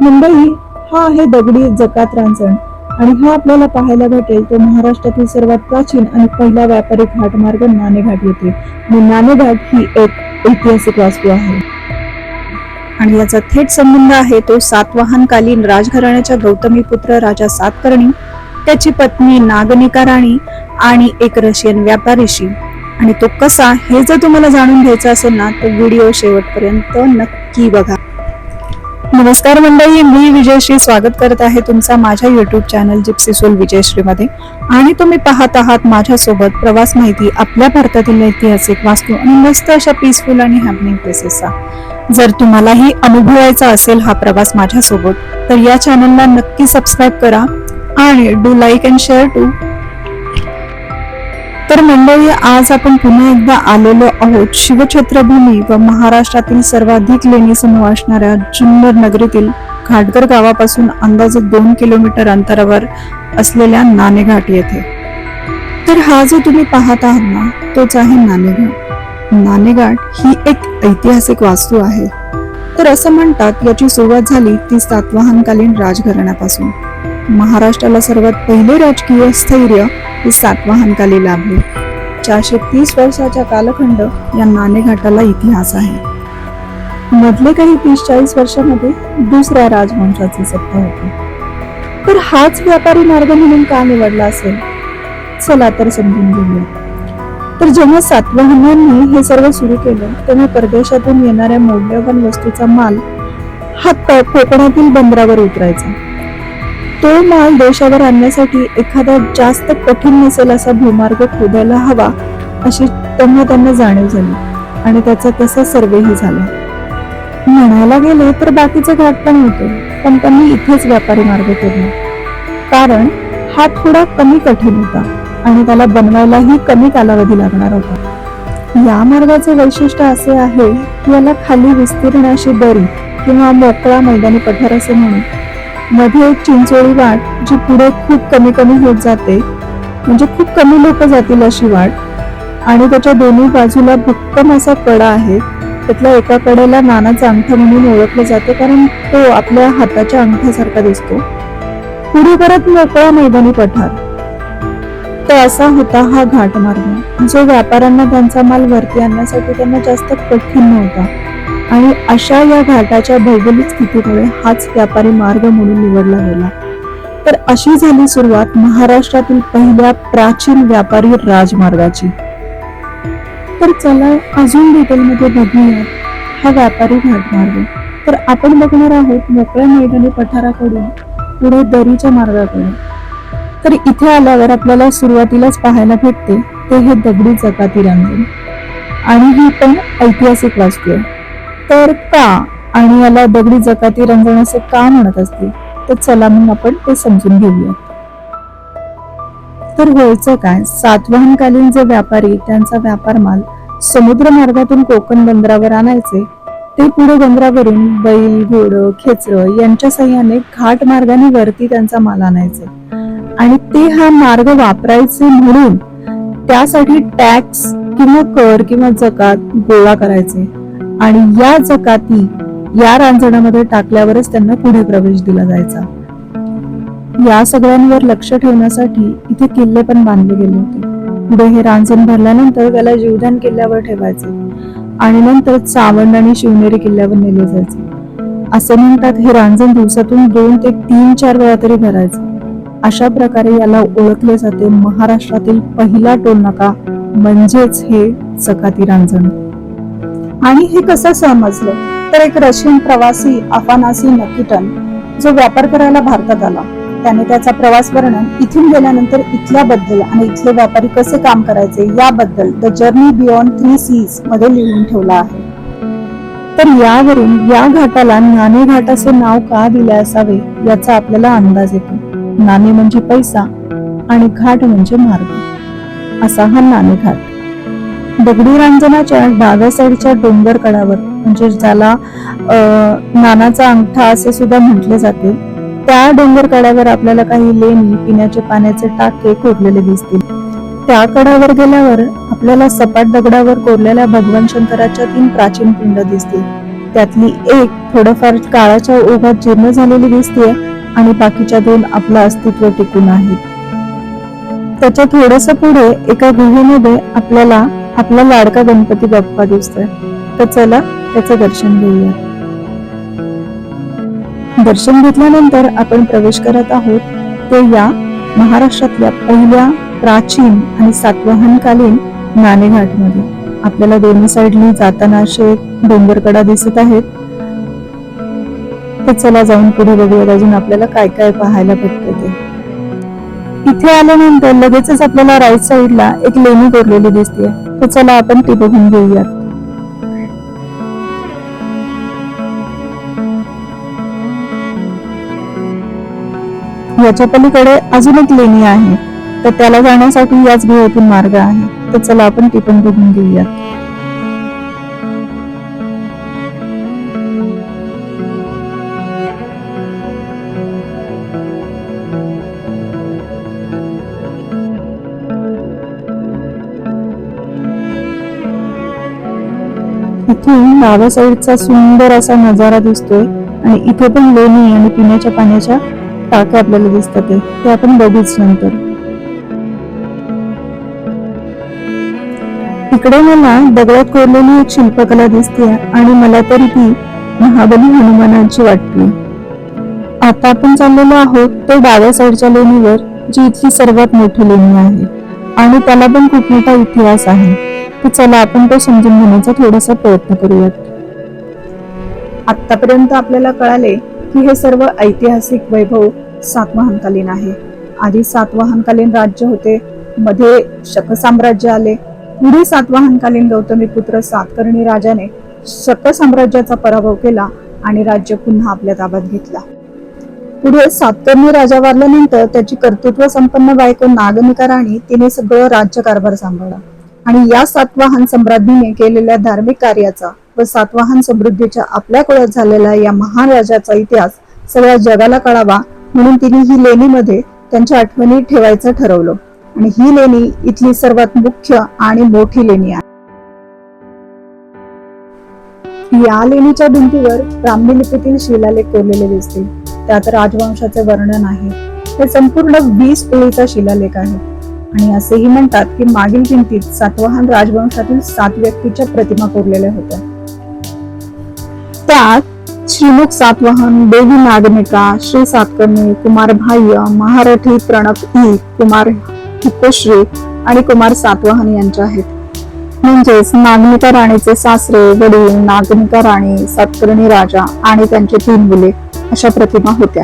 मुंबई हा आहे दगडी जकात रांजण. आणि हा आपल्याला पाहायला भेटेल तो महाराष्ट्रातील सर्वात प्राचीन आणि पहिला व्यापारी घाटमार्ग नाणेघाट येथे. नाणेघाट ही एक ऐतिहासिक वास्तू आहे. आणि याचा थेट संबंध आहे तो सातवाहनकालीन राजघराण्याच्या गौतमी पुत्र राजा सातकर्णी त्याची पत्नी नागनिका राणी आणि एक रशियन व्यापारीशी. आणि तो कसा हे जर तुम्हाला जाणून घ्यायचं असेल ना तर व्हिडिओ शेवटपर्यंत नक्की बघा. नमस्कार मंडळी मी विजयश्री स्वागत करत आहे तुमचा माझ्या YouTube channel gypsy soul Vijayshree मध्ये आणि तुम्ही पाहत आहात माझ्यासोबत प्रवास माहिती आपल्या भारतातील ऐतिहासिक वास्तू आणि मस्त अशा पीसफुल आणि हॅपनिंग प्लेसेसचा जर तुम्हालाही अनुभवायचा असेल हा प्रवास माझ्यासोबत तर या चॅनलला नक्की सबस्क्राईब करा आणि do like and share too तर मंडळी आज आपण पुन्हा एकदा आलेलो आहोत शिवछत्रभूमी व महाराष्ट्रातील सर्वाधिक लेणी समूह असणाऱ्या जुन्नर नगरीतील घाटगर गावापासून अंदाजे दोन किलोमीटर अंतरावर असलेल्या नाणेघाट येथे. तर हा जो तुम्ही पाहत आहात ना तोच आहे नाणेघाट. नाणेघाट ही एक ऐतिहासिक वास्तू आहे. तर असं म्हणतात याची सुरुवात झाली ती सातवाहनकालीन राजघराण्यापासून. महाराष्ट्राला सर्वात पहिले राजकीय स्थैर्य हे सातवाहनकाली लाभली. चारशे तीस वर्षाच्या कालखंड या नाणेघाटाला इतिहास आहे. मधले काही तीस चाळीस वर्षामध्ये दुसऱ्या राजवंशाची सत्ता होती. तर हाच व्यापारी मार्ग म्हणून का निवडला असेल? चला तर समजून घेऊया. तर जेव्हा सातवाहनांनी हे सर्व सुरू केलं तेव्हा परदेशातून येणाऱ्या मौल्यवान वस्तूचा माल हा कोकणातील बंदरावर उतरायचा. तो माल देशावर आणण्यासाठी एखादा जास्त कठीण नसेल असा भूमार्ग खोदायला हवा अशी तेव्हा त्यांना जाणीव झाली. आणि त्याचा तसा सर्वेही झाला. म्हणायला गेले तर बाकीचे घाट पण होते पण त्यांनी इथेच व्यापारी मार्ग केला कारण हा थोडा कमी कठीण होता आणि त्याला बनवायलाही कमी कालावधी लागणार होता. या मार्गाचे वैशिष्ट्य असे आहे की याला खाली विस्तीर्ण अशी दरी किंवा मोकळा मैदानी पठार असे म्हणून मध्ये एक चिंचोळी वाट जी पुढे खूप कमी कमी होत जाते. म्हणजे खूप कमी लोक जातील अशी वाट. आणि त्याच्या दोन्ही बाजूला भक्कम असा कडा आहे. त्यातल्या एका कडेला नानाचा अंगठा म्हणून ओळखलं जाते कारण तो आपल्या हाताच्या अंगठ्यासारखा दिसतो. पुढे परत मोकळा मैदानी पठार. तर असा होता हा घाटमार्ग. जो व्यापाऱ्यांना त्यांचा माल वरती आणण्यासाठी त्यांना जास्त कठीण नव्हता. आणि अशा या घाटाच्या भौगोलिक स्थितीमुळे हाच व्यापारी मार्ग म्हणून निवडला गेला. तर अशी झाली सुरुवात महाराष्ट्रातील पहिल्या प्राचीन व्यापारी राजमार्गाची. तर चला अजून डिटेलमध्ये बघूया हा व्यापारी घाटमार्ग. तर आपण बघणार आहोत मोकळ्या मैदानी पठाराकडून पुढे दरीच्या मार्गाकडे तर इथे आल्यावर आपल्याला सुरुवातीलाच पाहायला भेटते ते हे दगडी जगातील रांगण आणि ही पण ऐतिहासिक वास्तू आहे. तर का? आणि याला दगडी जकाती रंजन असे का म्हणत असतील तर चला मग आपण ते समजून घेऊया. तर व्हायचं काय? सातवाहनकालीन जे व्यापारी त्यांचा व्यापार माल समुद्र मार्गातून कोकण बंदरावर आणायचे ते पुढे बंदरावरून बैल घोड खेचर यांच्या सहाय्याने घाट मार्गाने वरती त्यांचा माल आणायचे. आणि ते हा मार्ग वापरायचे म्हणून त्यासाठी टॅक्स किंवा कर किंवा जकात गोळा करायचे. आणि या जकाती या रांजणामध्ये टाकल्यावरच त्यांना पुढे प्रवेश दिला जायचा. या सगळ्यांवर लक्ष ठेवण्यासाठी इथे किल्ले पण बांधले गेले होते. पुढे हे रांजण भरल्यानंतर त्याला जीवदान किल्ल्यावर ठेवायचे आणि नंतर चावंड आणि शिवनेरी किल्ल्यावर नेले जायचे. असे म्हणतात हे रांजण दिवसातून दोन ते तीन चार वेळा तरी भरायचे. अशा प्रकारे याला ओळखले जाते महाराष्ट्रातील पहिला टोलनाका म्हणजेच हे चकाती रांजण. आणि हे कसं समजलं? तर एक रशियन प्रवासी अफानासी नकिटन जो व्यापार करायला भारतात आला. त्याने त्याचा प्रवास वर्णन इथून गेल्यानंतर इथल्याबद्दल आणि इथले व्यापारी कसे काम करायचे याबद्दल द जर्नी बियॉन्ड थ्री सीजमध्ये लिहून ठेवला आहे. तर यावरून या घाटाला नाणे घाट असे नाव का दिले असावे याचा आपल्याला अंदाज येतो. नाणे म्हणजे पैसा आणि घाट म्हणजे मार्ग. असा हा नाणे घाट. दगडी रांजणाच्या डाव्या साईडच्या डोंगर कडावर म्हणजे ज्याला अं, नानाचा अंगठा असे सुद्धा म्हटले जाते त्या डोंगर कड्यावर आपल्याला काही लेणी पिण्याचे पाण्याचे टाके कोरलेले दिसतील. त्या कडावर गेल्यावर आपल्याला सपाट दगडावर कोरलेल्या भगवान शंकराच्या तीन प्राचीन पिंड दिसतील. त्यातली एक थोडंफार काळाच्या ओघात जीर्ण झालेली दिसते आणि बाकीच्या दोन आपलं अस्तित्व टिकून आहेत. त्याच्या थोडस पुढे एका गुहेमध्ये आपल्याला आपला लाडका गणपती बाप्पा दिसतोय. तर चला त्याचं दर्शन घेऊया. दर्शन घेतल्यानंतर आपण प्रवेश करत आहोत ते या महाराष्ट्रातल्या पहिल्या प्राचीन आणि सातवाहनकालीन नाणेघाटमध्ये. आपल्याला दोन्ही साईडनी जाताना असे डोंगरकडा दिसत आहेत. तर चला जाऊन पुढे बघूयात अजून आपल्याला काय काय पाहायला भेटतं ते. इथे आल्यानंतर लगेचच आपल्याला राईट साईडला एक लेणी कोरलेली दिसते. तर चला आपण ती बघून घेऊयात. याच्या पलीकडे अजून एक लेणी आहे. तर त्याला जाण्यासाठी याच गुहेतून मार्ग आहे. तर चला आपण ती पण बघून घेऊयात. इथून डाव्या साईडचा सुंदर असा नजारा दिसतोय आणि इथे पण लेणी आणि पिण्याच्या पाण्याच्या टाक्या आपल्याला दिसतात ते. आपण बघूच नंतर. इकडे मला दगडात कोरलेली एक शिल्पकला दिसते आणि मला तरी ती महाबली हनुमानाची वाटली आता आपण चाललेलो आहोत तो डाव्या साईडच्या लेणीवर जी इथली सर्वात मोठी लेणी आहे. आणि त्याला पण खूप मोठा इतिहास आहे. तर चला आपण तो समजून घेण्याचा थोडासा प्रयत्न करूयात. आतापर्यंत आपल्याला कळाले की हे सर्व ऐतिहासिक वैभव सातवाहनकालीन आहे. आधी सातवाहनकालीन राज्य होते मध्ये शक साम्राज्य आले. पुढे सातवाहनकालीन गौतमी पुत्र सातकर्णी राजाने शक साम्राज्याचा पराभव केला आणि राज्य पुन्हा आपल्या ताब्यात घेतला. पुढे सातकर्णी राजा वारल्यानंतर त्याची कर्तृत्व संपन्न बायको नागनिका राणी तिने सगळं राज्यकारभार सांभाळला. आणि या सातवाहन सम्राज्ञीने केलेल्या धार्मिक कार्याचा व सातवाहन समृद्धीच्या आपल्या कुळात झालेला या महान राजाचा इतिहास सगळ्या जगाला कळावा म्हणून तिने ही लेणीमध्ये त्यांच्या आठवणी ठेवायचं ठरवलं. आणि ही लेणी इथली सर्वात मुख्य आणि मोठी लेणी आहे. या लेणीच्या भिंतीवर ब्राह्मी लिपीतील शिलालेख कोरलेले दिसतील. त्यात राजवंशाचे वर्णन आहे. हे संपूर्ण वीस ओळीचा शिलालेख आहे. आणि असेही म्हणतात की मागील भिंतीत सातवाहन राजवंशातील सात व्यक्तीच्या प्रतिमा कोरलेल्या होत्या. त्यात श्रीमुख सातवाहन देवी नागनिका श्री सातकर्णी कुमार बाह्य महारथी प्रणव ई कुमार हिप्पश्री आणि कुमार सातवाहन यांच्या आहेत. म्हणजेच नागनिका राणीचे सासरे वडील नागनिका राणी सातकर्णी राजा आणि त्यांचे तीन मुले अशा प्रतिमा होत्या.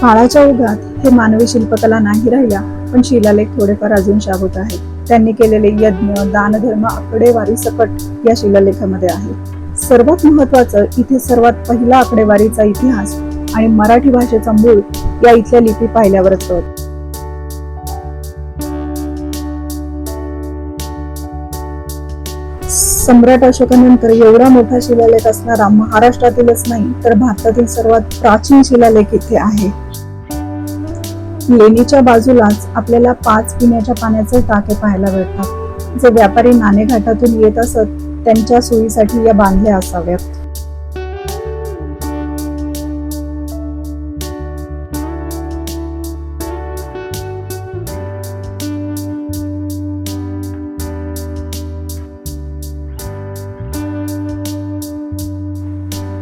काळाच्या युगात हे मानवी शिल्पकला नाही राहिल्या. पण शिलालेख थोडेफार अजून शाबूत आहेत. त्यांनी केलेले यज्ञ दानधर्म आकडेवारी सकट या शिलालेखामध्ये आहे. सर्वात महत्वाचं इथे सर्वात पहिला आकडेवारीचा इतिहास आणि मराठी भाषेचा मूळ या इथल्या लिपी पाहिल्यावरच कळत. सम्राट अशोकानंतर एवढा मोठा शिलालेख असणारा महाराष्ट्रातीलच नाही तर भारतातील सर्वात प्राचीन शिलालेख इथे आहे. लेणीच्या बाजूलाच आपल्याला पाच पिण्याच्या पाण्याचे टाके पाहायला भेटतात जे व्यापारी नाणेघाटातून येत असत त्यांच्या सोयीसाठी या बांधल्या असाव्यात.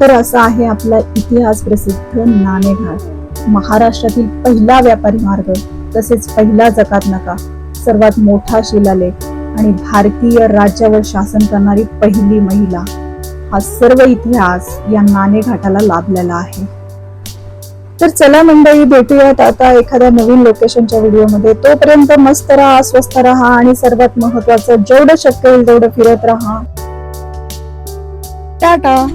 तर असा आहे आपला इतिहास प्रसिद्ध नाणेघाट. महाराष्ट्रातील पहिला व्यापारी मार्ग तसेच पहिला जकात नका सर्वात मोठा शिलालेख आणि भारतीय राज्यावर शासन करणारी पहिली महिला. हा सर्व इतिहास या नाणेघाटाला लाभलेला आहे. तर चला मंडळी भेटूयात आता एखाद्या नवीन लोकेशनच्या व्हिडिओमध्ये. तोपर्यंत मस्त राहा स्वस्त राहा आणि सर्वात महत्वाचं जेवढं शक्य होईल तेवढं फिरत राहा. टाटा!